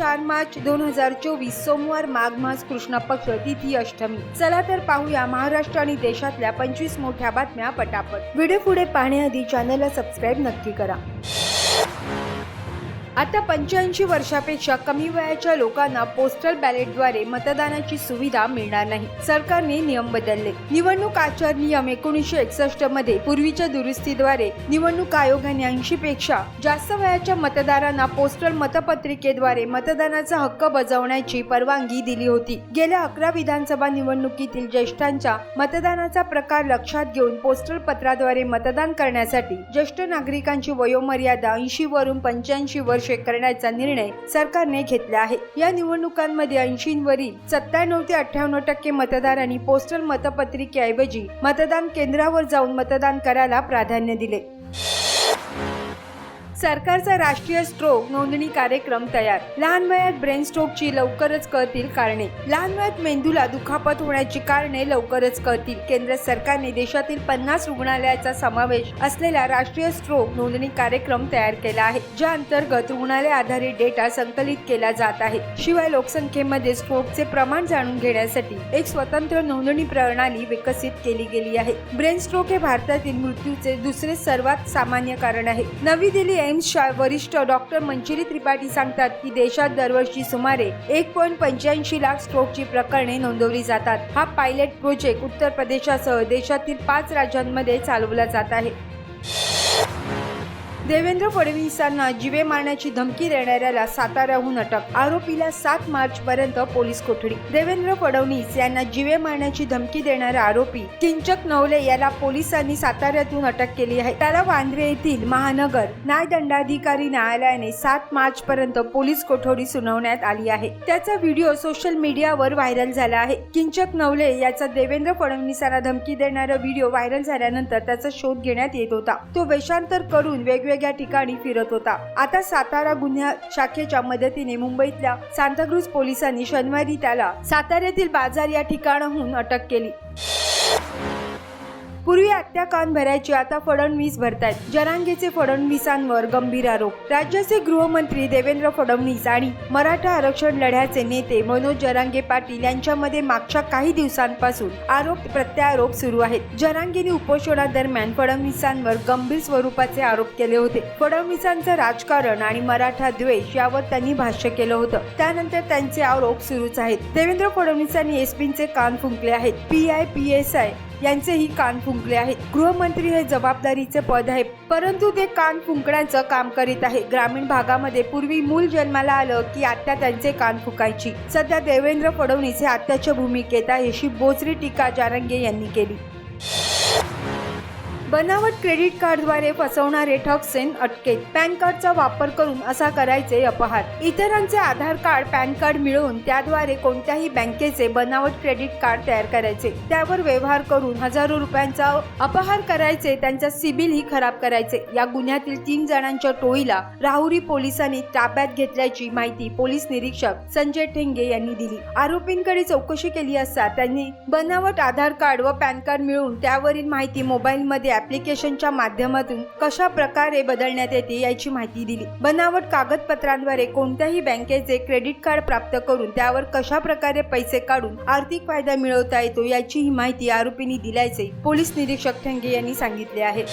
चार मार्च दोन हजार चोवीस सोमवार माघ मास कृष्ण पक्ष तिथी अष्टमी. चला तर पाहूया महाराष्ट्र आणि देशातल्या पंचवीस मोठ्या बातम्या पटापट. व्हिडिओ पुढे पाहण्याआधी चॅनलला सबस्क्राईब नक्की करा. आता पंच्याऐंशी वर्षापेक्षा कमी वयाच्या लोकांना पोस्टल बॅलेटद्वारे मतदानाची सुविधा मिळणार नाही. सरकारने नियम बदलले. निवडणूक आचार नियम एकोणीसशे एकसष्टमध्ये पूर्वीच्या दुरुस्तीद्वारे निवडणूक आयोगाने ऐंशी पेक्षा जास्त वयाच्या मतदारांना पोस्टल मतपत्रिकेद्वारे मतदानाचा हक्क बजावण्याची परवानगी दिली होती. गेल्या अकरा विधानसभा निवडणुकीतील ज्येष्ठांच्या मतदानाचा प्रकार लक्षात घेऊन पोस्टल पत्राद्वारे मतदान करण्यासाठी ज्येष्ठ नागरिकांची वयोमर्यादा ऐंशी वरून पंच्याऐंशी वर्षे करण्याचा निर्णय सरकारने घेतला आहे. या निवडणुकांमध्ये ऐंशीवरील सत्त्याण्णव ते अठ्ठ्याण्णव टक्के मतदारांनी पोस्टल मतपत्रिकेऐवजी मतदान केंद्रावर जाऊन मतदान करायला प्राधान्य दिले. सरकारचा राष्ट्रीय स्ट्रोक नोंदणी कार्यक्रम तयार. लहान वयात ब्रेन स्ट्रोकची लवकरच कळतील कारणे. लहान वयात मेंदूला दुखापत होण्याची कारणे लवकरच कळतील. केंद्र सरकारने देशातील पन्नास रुग्णालयाचा समावेश असलेला राष्ट्रीय स्ट्रोक नोंदणी कार्यक्रम तयार केला आहे ज्या अंतर्गत रुग्णालय आधारित डेटा संकलित केला जात आहे. शिवाय लोकसंख्येमध्ये स्ट्रोकचे प्रमाण जाणून घेण्यासाठी एक स्वतंत्र नोंदणी प्रणाली विकसित केली गेली आहे. ब्रेन स्ट्रोक हे भारतातील मृत्यूचे दुसरे सर्वात सामान्य कारण आहे. नवी दिल्ली एम्सच्या वरिष्ठ डॉक्टर मंजिरी त्रिपाठी सांगतात की देशात दरवर्षी सुमारे एक पॉईंट पंच्याऐंशी लाख स्ट्रोकची प्रकरणे नोंदवली जातात. हा पायलट प्रोजेक्ट उत्तर प्रदेशासह देशातील पाच राज्यांमध्ये चालवला जात आहे. देवेंद्र फडणवीसांना जीवे मारण्याची धमकी देणाऱ्याला साताऱ्याहून अटक आरोपीला सात मार्च पर्यंत पोलीस कोठडी. देवेंद्र फडणवीस यांना जीवे मारण्याची धमकी देणारा आरोपी किंचक नवले याला पोलिसांनी साताऱ्यातून अटक केली आहे. त्याला वांद्रे येथील महानगर न्यायदंडाधिकारी न्यायालयाने सात मार्च पर्यंत पोलीस कोठडी सुनावण्यात आली आहे. त्याचा व्हिडिओ सोशल मीडियावर व्हायरल झाला आहे. किंचक नवले याचा देवेंद्र फडणवीसांना धमकी देणारा व्हिडिओ व्हायरल झाल्यानंतर त्याचा शोध घेण्यात येत होता. तो वेषांतर करून वेगवेगळ्या ठिकाणी फिरत होता. आता सातारा गुन्हा शाखेच्या मदतीने मुंबईतल्या सांताक्रूज पोलिसांनी शनिवारी त्याला साताऱ्यातील बाजार या ठिकाणाहून अटक केली. पूर्वी आत्या कान भरायची आता फडणवीस भरतायत. जरांगेचे फडणवीसांवर गंभीर आरोप. राज्याचे गृहमंत्री देवेंद्र फडणवीस आणि मराठा आरक्षण लढ्याचे नेते मनोज जरांगे पाटील यांच्यामध्ये मागच्या काही दिवसांपासून आरोप प्रत्यारोप सुरू आहेत. जरांगेने उपोषणादरम्यान फडणवीसांवर गंभीर स्वरूपाचे आरोप केले होते. फडणवीसांचं राजकारण आणि मराठा द्वेष यावर त्यांनी भाष्य केलं होतं. त्यानंतर त्यांचे आरोप सुरूच आहेत. देवेंद्र फडणवीसांनी एसपींचे कान फुंकले आहेत. P I P S I यांचेही कान फुंकले आहेत. गृहमंत्री हे जबाबदारीचे पद आहे परंतु ते कान फुंकण्याचं काम करीत आहे ग्रामीण भागामध्ये पूर्वी मूल जन्माला आलं की आत्या त्यांचे कान फुकायची. सध्या देवेंद्र फडणवीस हे आत्याच्या भूमिकेत आहे अशी बोचरी टीका जारंगे यांनी केली. बनावट क्रेडिट कार्डद्वारे फसवणारे ठग सेन अटकेत. पॅन कार्डचा वापर करून असा करायचे अपहार. इतरांचे आधार कार्ड पॅन कार्ड मिळवून त्याद्वारे कोणत्याही बँकेचे बनावट क्रेडिट कार्ड तयार करायचे. त्यावर व्यवहार करून हजारो रुपयांचा अपहार करायचे त्यांचा सिबिल ही खराब करायचे. या गुन्ह्यातील तीन जणांच्या टोळीला राहुरी पोलिसांनी ताब्यात घेतल्याची माहिती पोलीस निरीक्षक संजय ठेंगे यांनी दिली. आरोपींकडे चौकशी केली असता त्यांनी बनावट आधार कार्ड व पॅन कार्ड मिळवून त्यावरील माहिती मोबाईलमध्ये ऍप्लिकेशनच्या माध्यमातून कशा प्रकारे बदलण्यात येते याची माहिती दिली. बनावट कागदपत्रांद्वारे कोणत्याही बँकेचे क्रेडिट कार्ड प्राप्त करून त्यावर कशा प्रकारे पैसे काढून आर्थिक फायदा मिळवता येतो याची ही माहिती आरोपींनी दिल्याचे पोलीस निरीक्षक ठेंगे यांनी सांगितले आहे.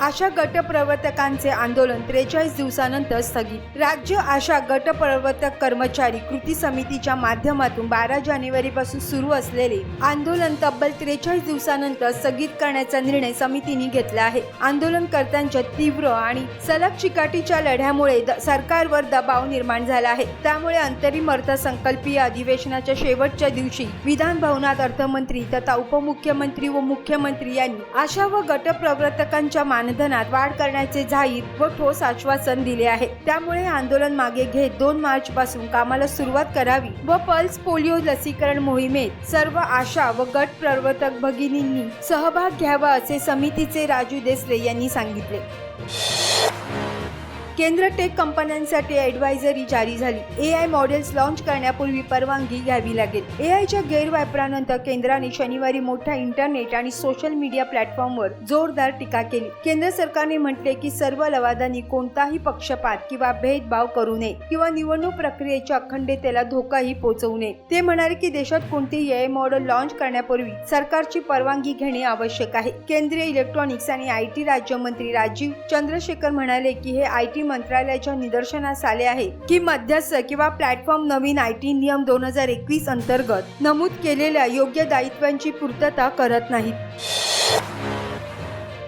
आशा गट प्रवर्तकांचे आंदोलन त्रेचाळीस दिवसानंतर स्थगित. राज्य आशा गट प्रवर्तक कर्मचारी कृती समितीच्या माध्यमातून बारा जानेवारी पासून सुरू असलेले आंदोलन तब्बल त्रेचाळीस दिवसानंतर स्थगित करण्याचा निर्णय समितीने घेतला आहे. आंदोलनकर्त्यांच्या तीव्र आणि सलग चिकाटीच्या लढ्यामुळे द- सरकारवर दबाव निर्माण झाला आहे. त्यामुळे अंतरिम अर्थसंकल्पीय अधिवेशनाच्या शेवटच्या दिवशी विधान भवनात अर्थमंत्री तथा उपमुख्यमंत्री व मुख्यमंत्री यांनी आशा व गट प्रवर्तकांच्या मानधनात वाढ करण्याचे जाहीर व ठोस आश्वासन दिले आहे. त्यामुळे आंदोलन मागे घेत दोन मार्च पासून कामाला सुरुवात करावी व पल्स पोलिओ लसीकरण मोहिमेत सर्व आशा व गट प्रवर्तक भगिनींनी सहभाग घ्यावा असे समितीचे राजू देसले यांनी सांगितले. केंद्र टेक कंपन्यांसाठी ऍडवायझरी जारी झाली. ए आय मॉडेल्स लॉन्च करण्यापूर्वी परवानगी घ्यावी लागेल. ए आयच्या गैरवापरानंतर केंद्राने शनिवारी मोठ्या इंटरनेट आणि सोशल मीडिया प्लॅटफॉर्मवर जोरदार टीका केली. केंद्र सरकारने म्हटले की सर्व लवादांनी कोणताही पक्षपात किंवा भेदभाव करू नये किंवा निवडणूक प्रक्रियेच्या अखंडतेला धोकाही पोहोचवू नये. ते म्हणाले की देशात कोणतेही ए आय मॉडेल लॉन्च करण्यापूर्वी सरकारची परवानगी घेणे आवश्यक आहे. केंद्रीय इलेक्ट्रॉनिक्स आणि आय टी राज्यमंत्री राजीव चंद्रशेखर म्हणाले की हे आय टी मंत्रालयाच्या निदर्शनास आले आहे की मध्यस्थ किंवा प्लॅटफॉर्म नवीन आय टी नियम दोन हजार एकवीस अंतर्गत नमूद केलेल्या योग्य दायित्वांची पूर्तता करत नाहीत.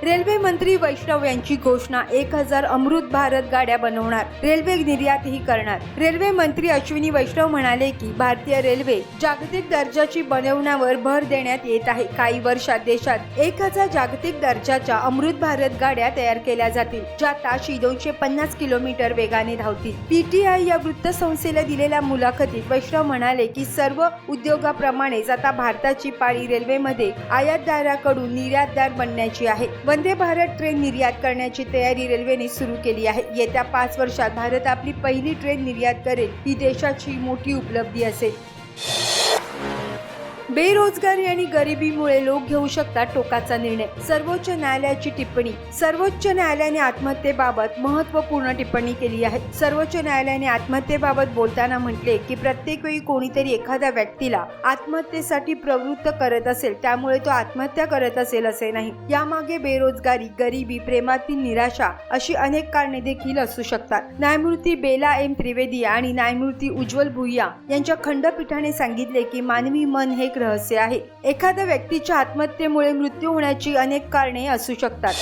रेल्वे मंत्री वैष्णव यांची घोषणा एक हजार अमृत भारत गाड्या बनवणार रेल्वे निर्यातही करणार. रेल्वे मंत्री अश्विनी वैष्णव म्हणाले की भारतीय रेल्वे जागतिक दर्जाची बनवण्यावर भर देण्यात येत आहे. काही वर्षात देशात एक हजार जागतिक दर्जाच्या अमृत भारत गाड्या तयार केल्या जातील ज्या ताशी दोनशे पन्नास किलोमीटर वेगाने धावतील. पीटीआय या वृत्तसंस्थेला दिलेल्या मुलाखतीत वैष्णव म्हणाले की सर्व उद्योगाप्रमाणेच आता भारताची पाळी रेल्वेमध्ये आयातदाराकडून निर्यातदार बनण्याची आहे. वंदे भारत ट्रेन निर्यात करण्याची तयारी रेल्वेने सुरू केली आहे. येत्या पाच वर्षात भारत आपली पहिली ट्रेन निर्यात करेल. ही देशाची मोठी उपलब्धी असेल. बेरोजगारी आणि गरिबीमुळे लोक घेऊ शकतात टोकाचा निर्णय. सर्वोच्च न्यायालयाची टिप्पणी. सर्वोच्च न्यायालयाने आत्महत्येबाबत महत्त्वपूर्ण टिप्पणी केली आहे. सर्वोच्च न्यायालयाने आत्महत्येबाबत बोलताना म्हटले की प्रत्येक वेळी कोणीतरी एखाद्या व्यक्तीला आत्महत्येसाठी प्रवृत्त करत असेल त्यामुळे तो आत्महत्या करत असेल असे नाही. यामागे बेरोजगारी गरिबी प्रेमातील निराशा अशी अनेक कारणे देखील असू शकतात. न्यायमूर्ती बेला एम त्रिवेदी आणि न्यायमूर्ती उज्ज्वल भुईया यांच्या खंडपीठाने सांगितले की मानवी मन हे रहस्य आहे. एखाद्या व्यक्तीच्या आत्महत्येमुळे मृत्यू होण्याची अनेक कारणे असू शकतात.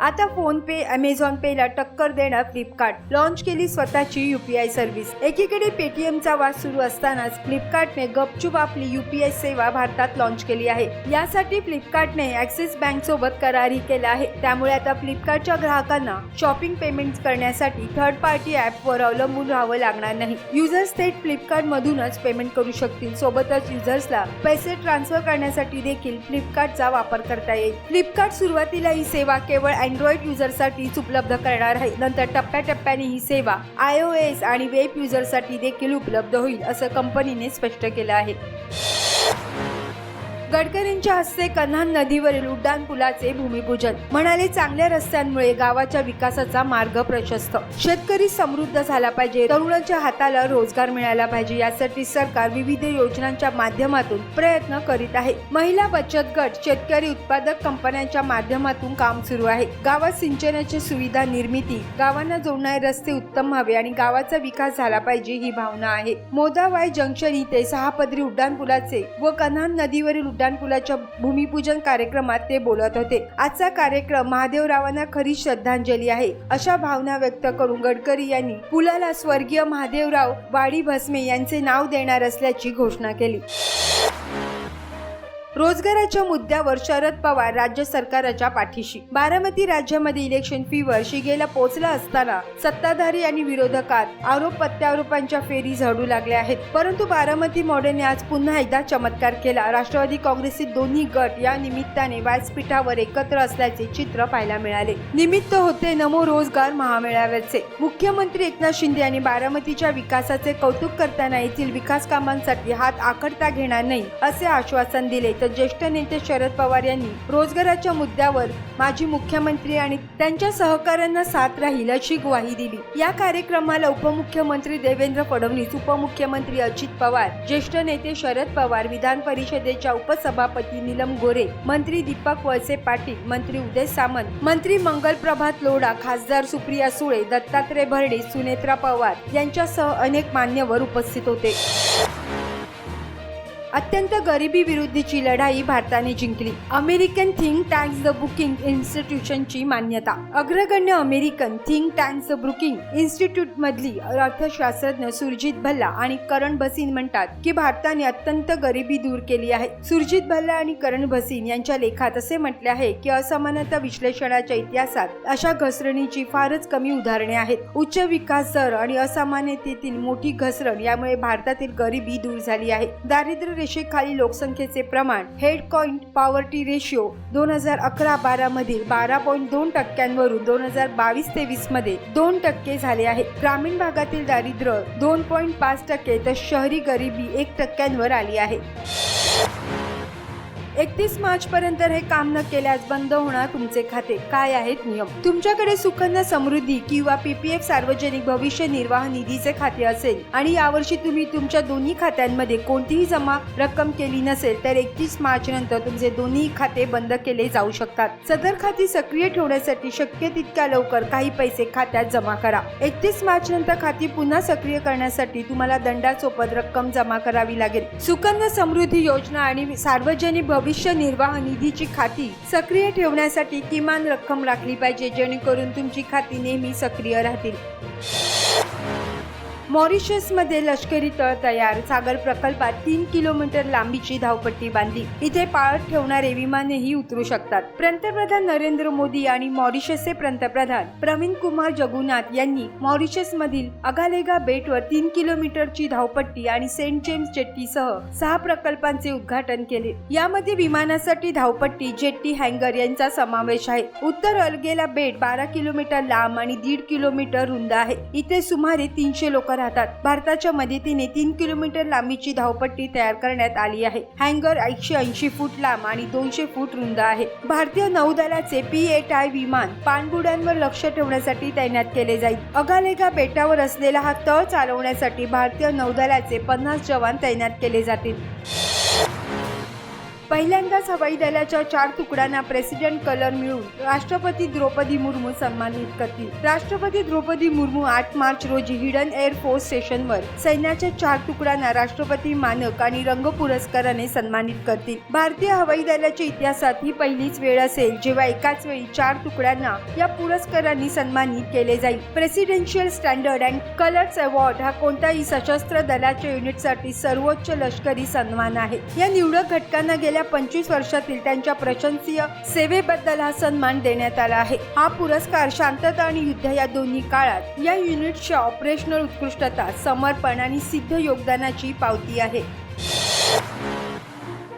आता फोन पे अमेझॉन पेला टक्कर देणार फ्लिपकार्ट. लॉन्च केली स्वतःची युपीआय सर्व्हिस. एकीकडे पेटीएमचा वाद सुरू असतानाच फ्लिपकार्टने गपचूप आपली युपीआय सेवा भारतात लॉन्च केली आहे. यासाठी फ्लिपकार्टने ऍक्सिस बँक सोबत करारही केला आहे. त्यामुळे आता फ्लिपकार्टच्या ग्राहकांना शॉपिंग पेमेंट करण्यासाठी थर्ड पार्टी ऍपवर अवलंबून राहावं लागणार नाही. युजर्स थेट फ्लिपकार्ट मधूनच पेमेंट करू शकतील. सोबतच युजर्सला पैसे ट्रान्सफर करण्यासाठी देखील फ्लिपकार्टचा वापर करता येईल. फ्लिपकार्ट सुरुवातीला ही सेवा केवळ अँड्रॉइड युजरसाठीच उपलब्ध करणार आहे. नंतर टप्प्याटप्प्याने ही सेवा आय ओ एस आणि वेब युजरसाठी देखील उपलब्ध होईल असं कंपनीने स्पष्ट केलं आहे. गडकरींच्या हस्ते कन्हान नदीवरील उड्डाण पुलाचे भूमिपूजन. म्हणाले चांगल्या रस्त्यांमुळे गावाच्या विकासाचा मार्ग प्रशस्त. शेतकरी समृद्ध झाला पाहिजे. तरुणांच्या हाताला रोजगार मिळाला पाहिजे. यासाठी सरकार विविध योजनांच्या माध्यमातून प्रयत्न करीत आहे. महिला बचत गट शेतकरी उत्पादक कंपन्यांच्या माध्यमातून काम सुरू आहे. गावात सिंचनाची सुविधा निर्मिती गावांना जोडणारे रस्ते उत्तम व्हावे आणि गावाचा विकास झाला पाहिजे ही भावना आहे. मोदावाय जंक्शन इथे सहा पदरी उड्डाण पुलाचे व कन्हान नदीवरील उड्डाणपुलाच्या भूमिपूजन कार्यक्रमात ते बोलत होते. आजचा कार्यक्रम महादेवरावांना खरी श्रद्धांजली आहे अशा भावना व्यक्त करून गडकरी यांनी पुलाला स्वर्गीय महादेवराव वाडी भस्मे यांचे नाव देणार असल्याची घोषणा केली. रोजगाराच्या मुद्द्यावर शरद पवार राज्य सरकारच्या पाठीशी. बारामती राज्यामध्ये इलेक्शन फीवर शिगेला पोहोचला असताना सत्ताधारी आणि विरोधकात आरोप प्रत्यारोपांच्या फेरी झडू लागल्या आहेत. परंतु बारामती मॉडेलने आज पुन्हा एकदा चमत्कार केला. राष्ट्रवादी काँग्रेसचे दोन्ही गट या निमित्ताने व्यासपीठावर एकत्र असल्याचे चित्र पाहायला मिळाले. निमित्त होते नमो रोजगार महामेळाव्याचे. मुख्यमंत्री एकनाथ शिंदे यांनी बारामतीच्या विकासाचे कौतुक करताना येथील विकास कामांसाठी हात आखडता घेणार नाही असे आश्वासन दिले. तर ज्येष्ठ नेते शरद पवार यांनी रोजगाराच्या मुद्द्यावर माजी मुख्यमंत्री आणि त्यांच्या सहकाऱ्यांना साथ राहील अशी ग्वाही दिली. या कार्यक्रमाला उपमुख्यमंत्री देवेंद्र फडणवीस उपमुख्यमंत्री अजित पवार ज्येष्ठ नेते शरद पवार विधान परिषदेच्या उपसभापती नीलम गोरे मंत्री दीपक वळसे पाटील मंत्री उदय सामंत मंत्री मंगल प्रभात लोढा खासदार सुप्रिया सुळे दत्तात्रय भरणे सुनेत्रा पवार यांच्यासह अनेक मान्यवर उपस्थित होते. अत्यंत गरिबी विरुद्धची लढाई भारताने जिंकली. American think tanks the Brookings इन्स्टिट्यूशनची मान्यता. अग्रगण्य American think tanks the Brookings institute मधली अर्थशास्त्रज्ञ सुरजित भल्ला आणि करण भसीन म्हणतात की भारताने अत्यंत गरिबी दूर केली आहे. सुरजित भल्ला आणि करण भसीन यांच्या लेखात असे म्हटले आहे की असमानता विश्लेषणाच्या इतिहासात अशा घसरणीची फारच कमी उदाहरणे आहेत. उच्च विकास दर आणि असमानतेतील मोठी घसरण यामुळे भारतातील गरिबी दूर झाली आहे. दारिद्र्य रेषेखाली लोकसंख्येचे प्रमाण हेड पॉईंट पॉवर्टी रेशिओ दोन हजार अकरा बारा मधील बारा पॉईंट दोन टक्क्यांवरून दोन हजार बावीस तेवीसमध्ये दोन टक्के झाले आहे. ग्रामीण भागातील दारिद्र्य दोन पॉईंट पाच टक्के तर शहरी गरिबी एक टक्क्यांवर आली आहे. एकतीस मार्च पर्यंत हे काम न केल्यास बंद होणार तुमचे खाते. काय आहेत नियम? तुमच्याकडे सुकन्या समृद्धी किंवा पीपीएफ सार्वजनिक भविष्य निर्वाह निधीचे खाते असेल आणि यावर्षी तुम्ही तुमच्या दोन्ही खात्यांमध्ये कोणतीही जमा रक्कम केली नसेल तर एकतीस मार्च नंतर तुमचे दोन्ही खाते बंद केले जाऊ शकतात. सदर खाती सक्रिय ठेवण्यासाठी शक्य तितक्या लवकर काही पैसे खात्यात जमा करा. एकतीस मार्च नंतर खाती पुन्हा सक्रिय करण्यासाठी तुम्हाला दंडासोबत रक्कम जमा करावी लागेल. सुकन्या समृद्धी योजना आणि सार्वजनिक भविष्य भविष्य निर्वाह निधीची खाती सक्रिय ठेवण्यासाठी किमान रक्कम राखली पाहिजे जेणेकरून तुमची खाती नेहमी सक्रिय राहतील. मॉरिशसमध्ये लष्करी तळ तयार. सागर प्रकल्पात तीन किलोमीटर लांबीची धावपट्टी बांधली. इथे पाळत ठेवणारे विमानेही उतरू शकतात. पंतप्रधान नरेंद्र मोदी आणि मॉरिशसचे पंतप्रधान प्रवीण कुमार जगुनाथ यांनी मॉरिशस मधील अगालेगा बेटवर तीन किलोमीटरची धावपट्टी आणि सेंट जेम्स जेट्टीसह सहा प्रकल्पांचे उद्घाटन केले. यामध्ये विमानासाठी धावपट्टी जेट्टी हँगर यांचा समावेश आहे. उत्तर अलगेला बेट बारा किलोमीटर लांब आणि दीड किलोमीटर रुंद आहे. इथे सुमारे तीनशे लोक राहतात. भारताच्या मदतीने तीन किलोमीटर लांबीची धावपट्टी तयार करण्यात आली आहे. हँगर एकशे ऐंशी फूट लांब आणि दोनशे फूट रुंद आहे. भारतीय नौदलाचे पी एट आय विमान पाणबुड्यांवर लक्ष ठेवण्यासाठी तैनात केले जाईल. अगालेगा बेटावर असलेला हा तळ चालवण्यासाठी भारतीय नौदलाचे पन्नास जवान तैनात केले जातील. पहिल्यांदाच हवाई दलाच्या चार तुकड्यांना प्रेसिडेंट कलर मिळून राष्ट्रपती द्रौपदी मुर्मू सन्मानित करतील. राष्ट्रपती द्रौपदी मुर्मू आठ मार्च रोजी हिडन एअर फोर्स स्टेशनवर सैन्याच्या चार तुकड्यांना राष्ट्रपती मानक आणि रंग पुरस्काराने सन्मानित करतील. भारतीय हवाई दलाच्या इतिहासात ही पहिलीच वेळ असेल जेव्हा एकाच वेळी चार तुकड्यांना या पुरस्कारांनी सन्मानित केले जाईल. Presidential standard and colours award हा कोणत्याही सशस्त्र दलाच्या युनिटसाठी सर्वोच्च लष्करी सन्मान आहे. या निवडक घटकांना गेल्या पंचवीस वर्षातील त्यांच्या प्रशंसीय सेवेबद्दल हा सन्मान देण्यात आला आहे. हा पुरस्कार शांतता आणि युद्ध या दोन्ही काळात या युनिटच्या ऑपरेशनल उत्कृष्टता समर्पण आणि सिद्ध योगदानाची पावती आहे.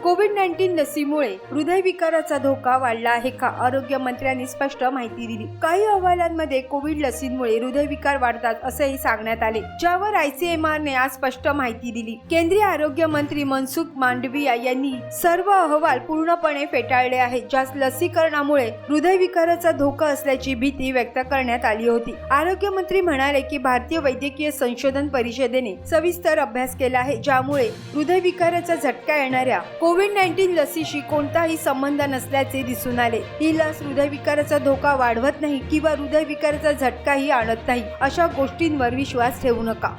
कोविड नाईन्टीन लसीमुळे हृदयविकाराचा धोका वाढला आहे का? आरोग्य मंत्र्यांनी स्पष्ट माहिती दिली. काही अहवालांमध्ये कोविड लसींमुळे हृदयविकार वाढतात असेही सांगण्यात आले. ज्यावर आयसीएमआर ने आज स्पष्ट माहिती दिली. केंद्रीय आरोग्य मंत्री मनसुख मांडविया यांनी सर्व अहवाल पूर्णपणे फेटाळले आहेत ज्यास लसीकरणामुळे हृदयविकाराचा धोका असल्याची भीती व्यक्त करण्यात आली होती. आरोग्य मंत्री म्हणाले की भारतीय वैद्यकीय संशोधन परिषदेने सविस्तर अभ्यास केला आहे ज्यामुळे हृदयविकाराचा झटका येणाऱ्या कोविड नाईन्टीन लसीशी कोणताही संबंध नसल्याचे दिसून आले. ही लस हृदयविकाराचा धोका वाढवत नाही किंवा हृदयविकाराचा झटकाही आणत नाही अशा गोष्टींवर विश्वास ठेवू नका.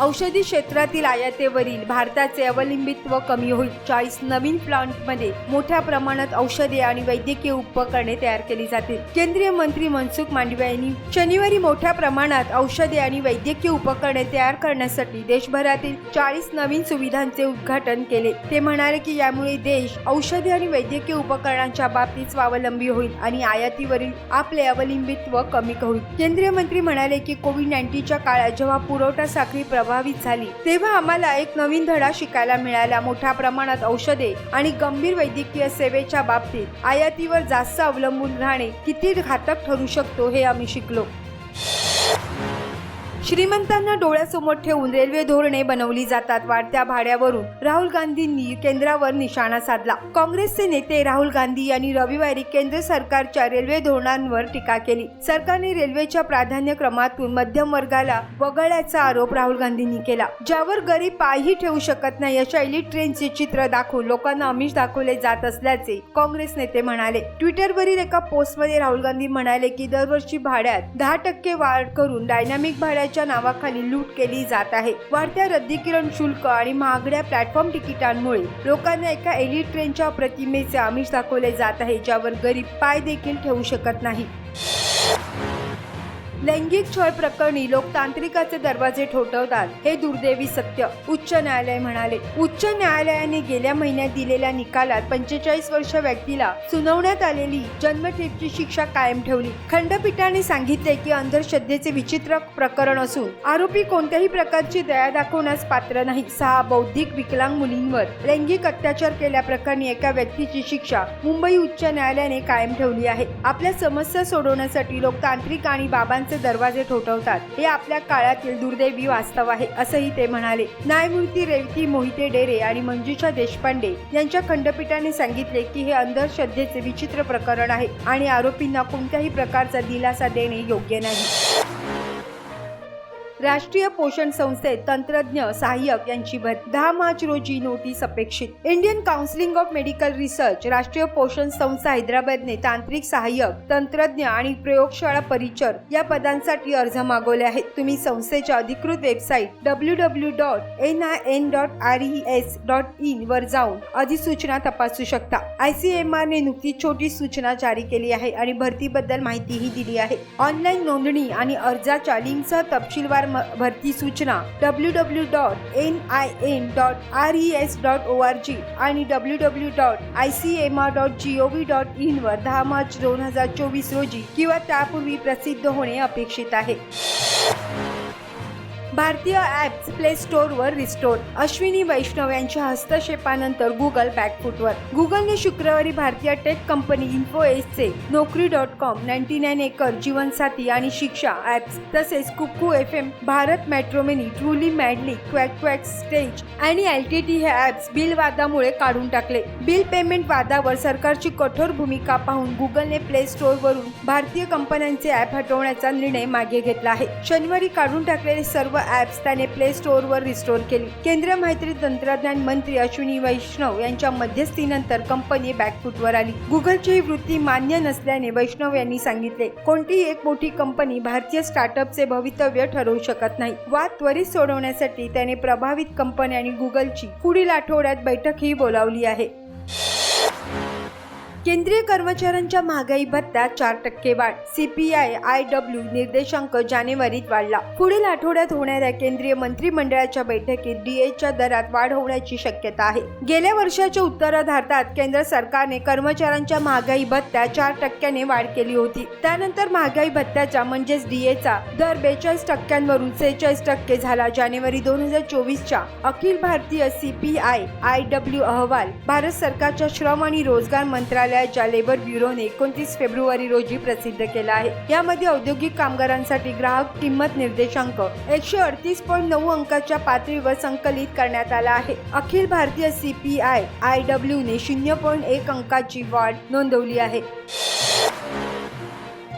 औषधी क्षेत्रातील आयातेवरील भारताचे अवलंबित्व कमी होईल. चाळीस नवीन प्लांटमध्ये मोठ्या प्रमाणात औषधे आणि वैद्यकीय उपकरणे तयार केली जातील. केंद्रीय मंत्री मनसुख मांडविया यांनी शनिवारी मोठ्या प्रमाणात औषधे आणि वैद्यकीय उपकरणे तयार करण्यासाठी देशभरातील चाळीस नवीन सुविधांचे उद्घाटन केले. ते म्हणाले की यामुळे देश औषधे आणि वैद्यकीय उपकरणांच्या बाबतीत स्वावलंबी होईल आणि आयातीवरील आपले अवलंबित्व कमी होईल. केंद्रीय मंत्री म्हणाले की कोविड नाईन्टीनच्या काळात जेव्हा पुरवठा साखळी प्रभावित झाली. तेव्हा आम्हाला एक नवीन धडा शिकायला मिळाला. मोठ्या प्रमाणात औषधे आणि गंभीर वैद्यकीय सेवेच्या बाबतीत आयातीवर जास्त अवलंबून राहणे किती घातक ठरू शकतो हे आम्ही शिकलो. श्रीमंतांना डोळ्यासमोर ठेवून रेल्वे धोरणे बनवली जातात. वाढत्या भाड्यावरून राहुल गांधींनी केंद्रावर निशाणा साधला. काँग्रेसचे नेते राहुल गांधी यांनी रविवारी केंद्र सरकारच्या रेल्वे धोरणांवर टीका केली. सरकारने रेल्वेच्या प्राधान्य क्रमातून मध्यम वर्गाला वगळल्याचा आरोप राहुल गांधींनी केला. ज्यावर गरीब पायही ठेवू शकत नाही अशा इलिट ट्रेनचे चित्र दाखवून लोकांना आमिष दाखवले जात असल्याचे काँग्रेस नेते म्हणाले. ट्विटरवरील एका पोस्टमध्ये राहुल गांधी म्हणाले की दरवर्षी भाड्यात दहा टक्के वाढ करून डायनामिक भाड्याच्या नावाखाली लूट केली जात आहे. वाढत्या रद्दीकरण शुल्क आणि महागड्या प्लॅटफॉर्म तिकिटांमुळे लोकांना एका एलिट ट्रेनच्या प्रतिमेचे आमिष दाखवले जात आहे ज्यावर गरीब पाय देखील ठेवू शकत नाही. लैंगिक छळ प्रकरणी लोकतांत्रिकाचे दरवाजे ठोठवतात. हे दुर्दैवी सत्य उच्च न्यायालय म्हणाले. उच्च न्यायालयाने गेल्या महिन्यात दिलेल्या निकालात पंचेचाळीस वर्ष व्यक्तीला सुनावण्यात आलेली जन्मठेपची शिक्षा कायम ठेवली. खंडपीठाने सांगितले की अंधश्रद्धेचे विचित्र प्रकरण असून आरोपी कोणत्याही प्रकारची दया दाखवण्यास पात्र नाही. सहा बौद्धिक विकलांग मुलींवर लैंगिक अत्याचार केल्याप्रकरणी एका व्यक्तीची शिक्षा मुंबई उच्च न्यायालयाने कायम ठेवली आहे. आपल्या समस्या सोडवण्यासाठी लोक तांत्रिक आणि बाबांचे दरवाजे ठोठवतात. हे आपल्या काळातील दुर्दैवी वास्तव आहे असंही ते म्हणाले. न्यायमूर्ती रेवती मोहिते डेरे आणि मंजुषा देशपांडे यांच्या खंडपीठाने सांगितले की हे अंधश्रद्धेचे विचित्र प्रकरण आहे आणि आरोपींना कोणत्याही प्रकारचा दिलासा देणे योग्य नाही. राष्ट्रीय पोषण संस्थेत तंत्रज्ञ सहाय्यक यांची भरती. दहा मार्च रोजी नोटीस अपेक्षित. Indian counselling of medical research राष्ट्रीय पोषण संस्था हैदराबादने तांत्रिक सहाय्यक तंत्रज्ञ आणि प्रयोगशाळा परिचर या पदांसाठी अर्ज मागवले आहेत. तुम्ही संस्थेच्या अधिकृत website W W dot N I N dot R E S dot in वर जाऊन अधिसूचना तपासू शकता. आयसीएमआर ने नुकतीच छोटी सूचना जारी केली आहे आणि भरतीबद्दल माहितीही दिली आहे. ऑनलाईन नोंदणी आणि अर्जाच्या लिंकसह तपशीलवार म- भरती सूचना W W dot N I N dot R E S dot O R G आणि W W dot I C M R dot G O V dot in वर दहा मार्च दोन हजार चोवीस रोजी किंवा त्यापूर्वी प्रसिद्ध होणे अपेक्षित आहे. भारतीय ॲप्स प्ले स्टोअरवर रिस्टोर अश्विनी वैष्णव यांच्या हस्तक्षेपानंतर गुगल बॅकफुटवर. गुगलने शुक्रवारी भारतीय टेक कंपनी इन्फोएसचे नोकरी dot com ninety nine acre Jeevansathi आणि शिक्षा ॲप्स तसेच Kuku F M Bharat Matrimony truly madly quack quack stage आणि एल टी टी हे ॲप्स बिल वादामुळे काढून टाकले. बिल पेमेंट वादावर सरकारची कठोर भूमिका पाहून गुगलने प्ले स्टोअरवरून भारतीय कंपन्यांचे ॲप हटवण्याचा निर्णय मागे घेतला आहे. शनिवारी काढून टाकलेले सर्व ॲप्स त्याने प्ले स्टोअरवर रिस्टोअर केली. केंद्रीय माहिती तंत्रज्ञान मंत्री अश्विनी वैष्णव यांच्या मध्यस्थीनंतर कंपनी बॅकफूटवर आली. गुगलची ही वृत्ती मान्य नसल्याने वैष्णव यांनी सांगितले कोणतीही एक मोठी कंपनी भारतीय स्टार्टअपचे भवितव्य ठरवू शकत नाही. वाद त्वरित सोडवण्यासाठी त्याने प्रभावित कंपनी आणि गुगलची पुढील आठवड्यात बैठकही बोलावली आहे. केंद्रीय कर्मचाऱ्यांच्या महागाई भत्त्यात चार टक्के वाढ. सीपीआय आय डब्ल्यू निर्देशांक जानेवारीत वाढला. पुढील आठवड्यात होणाऱ्या केंद्रीय मंत्रिमंडळाच्या बैठकीत डीएच्या दरात वाढ होण्याची शक्यता आहे. गेल्या वर्षाच्या उत्तरार्धात केंद्र सरकारने कर्मचाऱ्यांच्या महागाई भत्त्यात चार टक्क्याने वाढ केली होती. त्यानंतर महागाई भत्त्याचा म्हणजेच डीएचा दर बेचाळीस टक्क्यांवरून सेहेचाळीस टक्के झाला. जानेवारी दोन हजार चोवीसच्या Akhil Bharatiya CPI I W अहवाल भारत सरकारच्या श्रम आणि रोजगार मंत्रालय मंत्रालयाच्या लेबर ब्युरोने एकोणतीस फेब्रुवारी रोजी प्रसिद्ध केला आहे. यामध्ये औद्योगिक कामगारांसाठी ग्राहक किंमत निर्देशांक एकशे अडतीस पॉईंट नऊ अंकाच्या पातळीवर संकलित करण्यात आला आहे. Akhil Bharatiya CPI I W ने शून्य पॉईंट एक अंकाची वाढ नोंदवली आहे.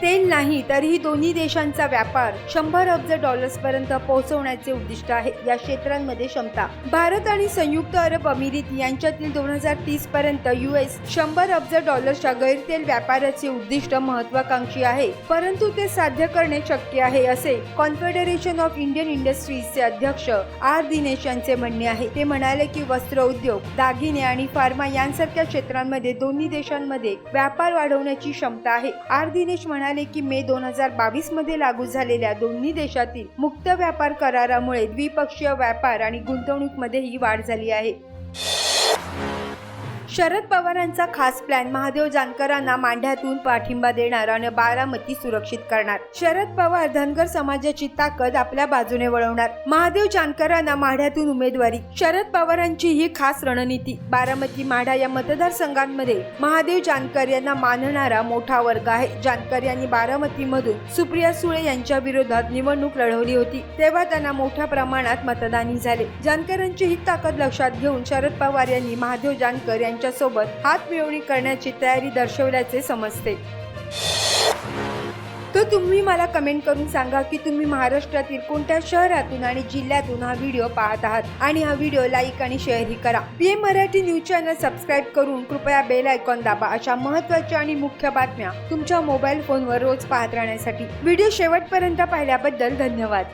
तेल नाही तरीही दोन्ही देशांचा व्यापार शंभर अब्ज डॉलर्स पर्यंत पोहोचवण्याचे उद्दिष्ट आहे. या क्षेत्रांमध्ये क्षमता. भारत आणि संयुक्त अरब अमिरित यांच्यातील दोन हजार तीस पर्यंत युएस शंभर अब्ज डॉलर्सच्या गैरतेल व्यापाराचे उद्दिष्ट महत्वाकांक्षी आहे. परंतु ते साध्य करणे शक्य आहे असे कॉन्फेडरेशन ऑफ इंडियन इंडस्ट्रीजचे अध्यक्ष आर दिनेश यांचे म्हणणे आहे. ते म्हणाले की वस्त्र उद्योग दागिने आणि फार्मा यांसारख्या क्षेत्रांमध्ये दोन्ही देशांमध्ये व्यापार वाढवण्याची क्षमता आहे. आर दिनेश म्हणाले की मे दोन हजार बावीसमध्ये लागू झालेल्या दोन्ही देशातील मुक्त व्यापार करारामुळे द्विपक्षीय व्यापार आणि गुंतवणूकमध्येही वाढ झाली आहे. शरद पवारांचा खास प्लॅन महादेव जानकरांना मांड्यातून पाठिंबा देणार आणि बारामती सुरक्षित करणार. शरद पवार धनगर समाजाची ताकद आपल्या बाजूने वळवणार. महादेव जानकरांना माढ्यातून उमेदवारी. शरद पवारांची ही खास रणनीती. बारामती माढा या मतदारसंघांमध्ये महादेव जानकर यांना मानणारा मोठा वर्ग आहे. जानकर यांनी बारामतीमधून सुप्रिया सुळे यांच्या विरोधात निवडणूक लढवली होती. तेव्हा त्यांना मोठ्या प्रमाणात मतदानी झाले. जानकरांची ही ताकद लक्षात घेऊन शरद पवार यांनी महादेव जानकर यांच्या सोबत हात मिळवणी करण्याची तयारी दर्शवल्याचे समजते. तर तुम्ही मला कमेंट करून सांगा की तुम्ही महाराष्ट्रातील कोणत्या शहरातून आणि जिल्ह्यातून हा व्हिडिओ पाहत आहात? आणि हा व्हिडिओ लाईक आणि शेअरही करा. PM Marathi news channel subscribe करून कृपया बेल आयकॉन दाबा. अशा महत्त्वाच्या आणि मुख्य बातम्या तुमच्या मोबाईल फोनवर रोज पाहत राहण्यासाठी. व्हिडिओ शेवटपर्यंत पाहिल्याबद्दल धन्यवाद.